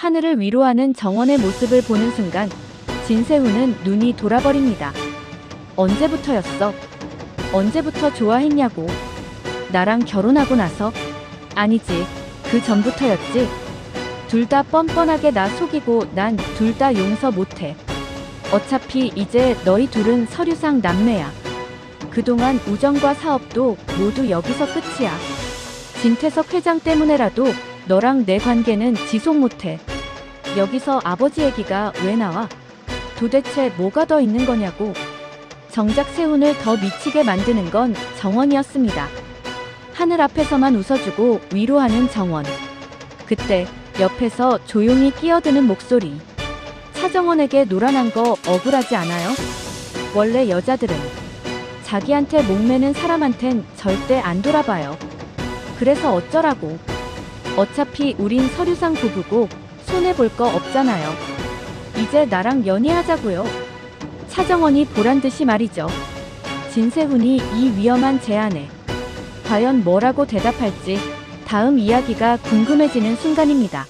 하늘을 위로하는 정원의 모습을 보는 순간 진세훈은 눈이 돌아버립니다. 언제부터였어? 언제부터 좋아했냐고. 나랑 결혼하고 나서? 아니지. 그 전부터였지. 둘 다 뻔뻔하게 나 속이고 난 둘 다 용서 못해. 어차피 이제 너희 둘은 서류상 남매야. 그동안 우정과 사업도 모두 여기서 끝이야. 진태석 회장 때문에라도 너랑 내 관계는 지속 못해. 여기서 아버지 얘기가 왜 나와? 도대체 뭐가 더 있는 거냐고. 정작 세훈을 더 미치게 만드는 건 정원이었습니다. 하늘 앞에서만 웃어주고 위로하는 정원. 그때 옆에서 조용히 끼어드는 목소리. 차정원에게 노란한 거 억울하지 않아요? 원래 여자들은 자기한테 목매는 사람한텐 절대 안 돌아봐요. 그래서 어쩌라고. 어차피 우린 서류상 부부고 손해볼 거 없잖아요. 이제 나랑 연애하자고요. 차정원이 보란 듯이 말이죠. 진세훈이 이 위험한 제안에 과연 뭐라고 대답할지 다음 이야기가 궁금해지는 순간입니다.